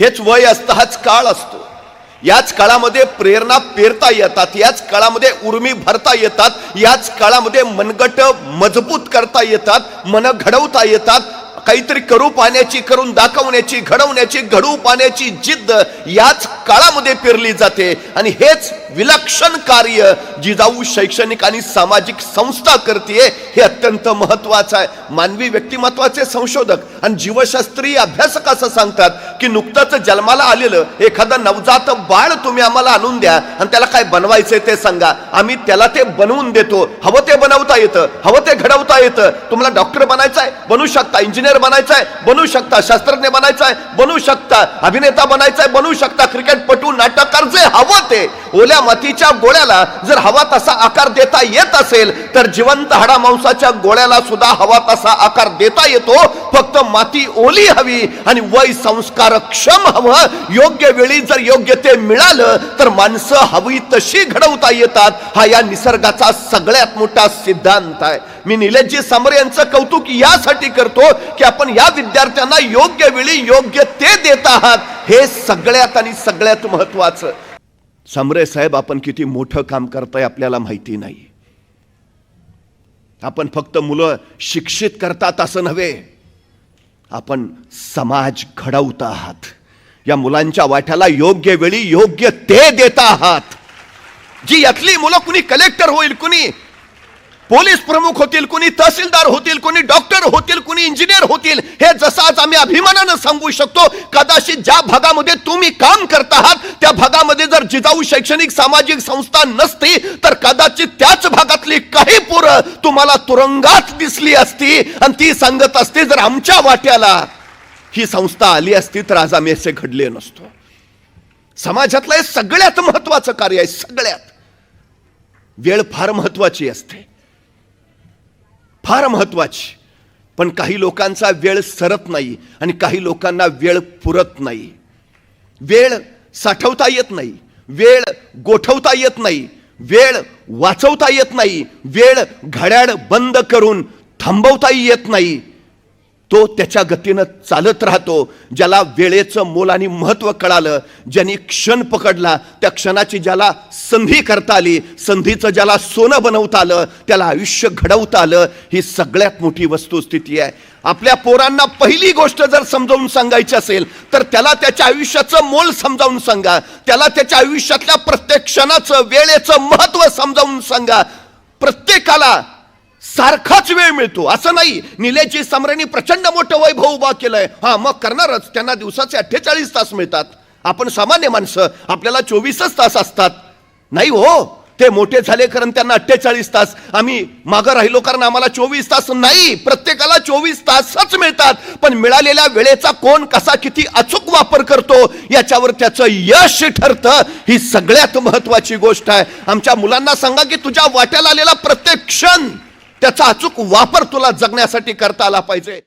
हेच वय असतं हाच काळ असतो. याच काळामध्ये प्रेरणा पेरता येतात याच काळामध्ये उर्मी भरता येतात याच काळामध्ये मनगट मजबूत करता येतात मन घडवता येतात. काहीतरी करू पाण्याची करून दाखवण्याची घडवण्याची घडवू पाण्याची जिद्द याच काळामध्ये पेरली जाते. आणि हेच विलक्षण कार्य जिजाऊ शैक्षणिक आणि सामाजिक संस्था करते हे अत्यंत महत्वाचं आहे. मानवी व्यक्तिमत्वाचे संशोधक आणि जीवशास्त्रीय अभ्यासक असं सांगतात की नुकतंच जन्माला आलेलं एखादं नवजात बाळ तुम्ही आम्हाला आणून द्या आणि त्याला काय बनवायचंय ते सांगा. आम्ही त्याला ते बनवून देतो. हवं ते बनवता येतं. हवं ते घडवता येतं. तुम्हाला डॉक्टर बनायचं आहे बनू शकता. इंजिनियर बनायचं आहे बनू शकता. शास्त्रज्ञ बनायचं आहे बनू शकता. अभिनेता बनायचं आहे बनू शकता. क्रिकेटपटू नाटककार जे हवं ते. ओल्या मातीच्या गोळ्याला जर हवा तसा आकार देता येत असेल तर जिवंत हाडा मांसाच्या गोळ्याला सुद्धा हवा तसा आकार देता येतो. फक्त माती ओली हवी आणि वय संस्कार क्षम हवं. योग्य वेळी जर योग्य ते मिळालं तर माणसं हवी तशी घडवता येतात. हा या निसर्गाचा सगळ्यात मोठा सिद्धांत आहे. मी निलेशजी समर यांचं कौतुक यासाठी करतो की आपण या विद्यार्थ्यांना योग्य वेळी योग्य ते देत आहात. हे सगळ्यात आणि सगळ्यात महत्वाचं. समरे साहेब आपण किती मोठं काम करताय आपल्याला माहिती नाही. आपण फक्त मुलं शिक्षित करतात असं नव्हे. आपण समाज घडवत आहात. या मुलांच्या वाट्याला योग्य वेळी योग्य ते देत आहात. जी यातली मुलं कुणी कलेक्टर होईल कुणी पोलीस प्रमुख होतील कुणी तहसीलदार होतील कुणी डॉक्टर होतील कुणी इंजिनियर होतील हे जसं आज आम्ही अभिमानानं सांगू शकतो कदाचित ज्या भागामध्ये तुम्ही काम करत आहात त्या भागामध्ये जर जिजाऊ शैक्षणिक सामाजिक संस्था नसती तर कदाचित त्याच भागातली काही पोरं तुम्हाला तुरुंगात दिसली असती आणि ती सांगत असती जर आमच्या वाट्याला ही संस्था आली असती तर आज आम्ही असे घडले नसतो. समाजातलं हे सगळ्यात महत्वाचं कार्य आहे सगळ्यात. वेळ फार महत्वाची असते. फार महत्त्वाची पण काही लोकांचा वेळ सरत नाही आणि काही लोकांना वेळ पुरत नाही. वेळ साठवता येत नाही. वेळ गोठवता येत नाही. वेळ वाचवता येत नाही. वेळ घड्याळ बंद करून थांबवताही येत नाही. तो त्याच्या गतीनं चालत राहतो ज्याला वेळेचं मोल आणि महत्त्व कळालं ज्यांनी क्षण पकडला त्या क्षणाची ज्याला संधी करता आली संधीचं ज्याला सोनं बनवता आलं त्याला आयुष्य घडवता आलं ही सगळ्यात मोठी वस्तुस्थिती आहे. आपल्या पोरांना पहिली गोष्ट जर समजावून सांगायची असेल तर त्याला त्याच्या आयुष्याचं मोल समजावून सांगा. त्याला त्याच्या आयुष्यातल्या प्रत्येक क्षणाचं वेळेचं महत्त्व समजावून सांगा. प्रत्येकाला सारखाच वेळ मिळतो. असं नाही. निलेशजी समरेनी प्रचंड मोठं वैभव उभा केलंय. हा मग करणारच. त्यांना दिवसाचे अठ्ठेचाळीस तास मिळतात. आपण सामान्य माणसं. आपल्याला चोवीसच तास असतात. नाही हो. ते मोठे झाले कारण त्यांना अठ्ठेचाळीस तास. आम्ही मागं राहिलो कारण आम्हाला चोवीस तास नाही. प्रत्येकाला चोवीस तासच मिळतात. पण मिळालेल्या वेळेचा कोण कसा किती अचूक वापर करतो याच्यावर त्याचं यश ठरतं. ही सगळ्यात महत्वाची गोष्ट आहे. आमच्या मुलांना सांगा की तुझ्या वाट्याला आलेला प्रत्येक क्षण त्याचा अचूक वापर तुला जगण्यासाठी करता आला पाहिजे.